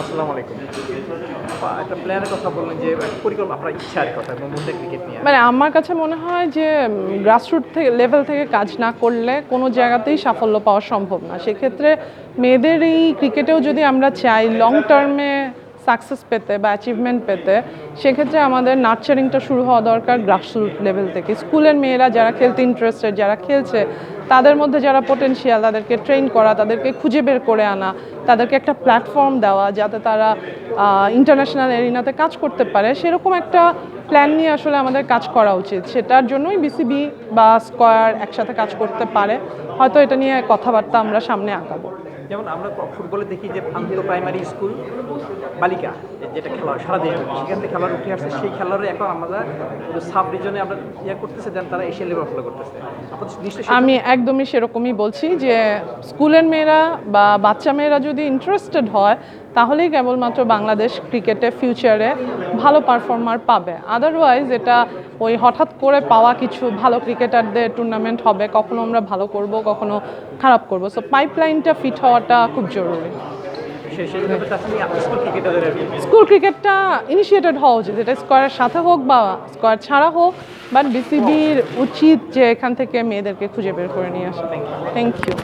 আসসালামু আলাইকুম। একটা প্ল্যানের কথা বললেন যে পরিকল্পনা আপনার কথা ক্রিকেট নিয়ে। মানে আমার কাছে মনে হয় যে গ্রাসরুট থেকে লেভেল থেকে কাজ না করলে কোনো জায়গাতেই সাফল্য পাওয়া সম্ভব না। সেক্ষেত্রে মেয়েদের এই ক্রিকেটেও যদি আমরা চাই লং টার্মে সাকসেস পেতে বা অ্যাচিভমেন্ট পেতে, সেক্ষেত্রে আমাদের নার্চারিংটা শুরু হওয়া দরকার গ্রাসরুট লেভেল থেকে। স্কুলের মেয়েরা যারা খেলতে ইন্টারেস্টেড যারা খেলছে, তাদের মধ্যে যারা পোটেনশিয়াল তাদেরকে ট্রেন করা, তাদেরকে খুঁজে বের করে আনা, তাদেরকে একটা প্ল্যাটফর্ম দেওয়া, যাতে তারা ইন্টারন্যাশনাল এরিনাতে কাজ করতে পারে, সেরকম একটা প্ল্যান নিয়ে আসলে আমাদের কাজ করা উচিত। সেটার জন্যই বিসিবি বা স্কোয়ার একসাথে কাজ করতে পারে। হয়তো এটা নিয়ে কথাবার্তা আমরা সামনে আগাবো। যেমন আমরা ফুটবলে দেখি যে প্রান্ত প্রাইমারি স্কুল বালিকা। যেটা খেলা সারা দেশে সেখান থেকে খেলার উঠে আসছে। সেই খেলার এখন আমরা সাব রিজনে আমরা ইয়ে করতেছে দেন তারা এশিয়ান লেভেল খেলা করতেছে। আমি একদমই সেরকমই বলছি যে স্কুলের মেয়েরা বা বাচ্চা মেয়েরা যদি ইন্টারেস্টেড হয়, তাহলেই কেবলমাত্র বাংলাদেশ ক্রিকেটে ফিউচারে ভালো পারফর্মার পাবে। আদারওয়াইজ এটা ওই হঠাৎ করে পাওয়া কিছু ভালো ক্রিকেটারদের টুর্নামেন্ট হবে, কখনো আমরা ভালো করব, কখনো খারাপ করব। সো পাইপলাইনটা ফিট হওয়াটা খুব জরুরি। স্কুল ক্রিকেটটা ইনিশিয়েটেড হওয়া উচিত। এটা স্কোয়ারের সাথে হোক বা স্কোয়ার ছাড়া হোক বাট বিসিবির উচিত যে এখান থেকে মেয়েদেরকে খুঁজে বের করে নিয়ে আসা। Thank you